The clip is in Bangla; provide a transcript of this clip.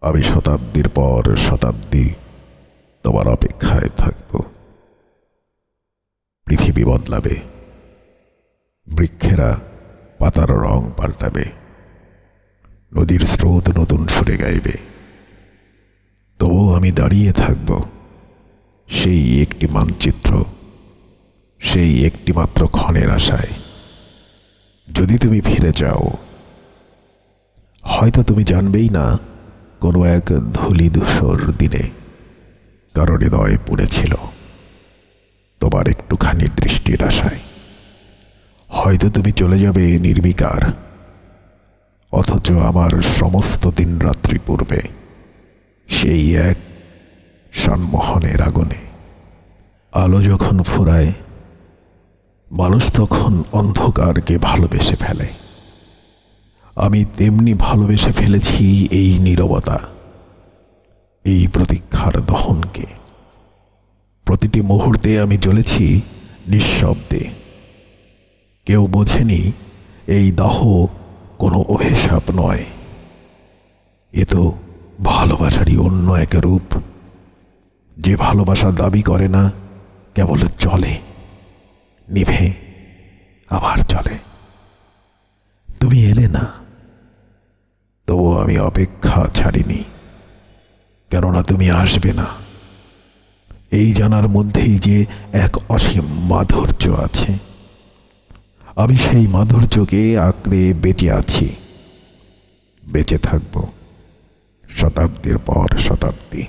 আমি শতাব্দীর পর শতাব্দী তোমার অপেক্ষায় থাকব। পৃথিবী বদলাবে, বৃক্ষেরা পাতার রং পাল্টাবে, নদীর স্রোত নতুন সুরে গাইবে। তবুও আমি দাঁড়িয়ে থাকব, সেই একটি মানচিত্র, সেই একটি মাত্র ক্ষণের আশায়। যদি তুমি ফিরে যাও হয়তো তুমি জানবেই না কোনো এক ধূলি ধূসর দিনে কারও হৃদয় পুড়েছিল। তোমার একটুখানি দৃষ্টির আশায়। হয়তো তুমি চলে যাবে নির্বিকার। অথচ আমার সমস্ত দিন রাত্রি পূর্বে সেই এক সন্মোহনের আগুনে আলো যখন ফুরায়, মানুষ তখন অন্ধকারকে ভালোবেসে ফেলে। আমি তেমনি ভালোবেসে ফেলেছি এই নীরবতা, এই প্রতীক্ষার দহনকে। প্রতিটি মুহূর্তে আমি জ্বলেছি নিঃশব্দে। কেউ বোঝেনি এই দাহ কোনো অভিশাপ নয়। এ তো ভালোবাসারই অন্য এক রূপ। যে ভালোবাসা দাবি করে না, কেবল চলে, নিভে, আবার চলে। তুমি এলে না। আমি অপেক্ষা ছাড়িনি, কেননা তুমি আসবে না। এই জানার মধ্যেই যে এক অসীম মাধুর্য আছে, আমি সেই মাধুর্যকে আঁকড়ে বেঁচে আছি, বেঁচে থাকব শতাব্দীর পর শতাব্দী।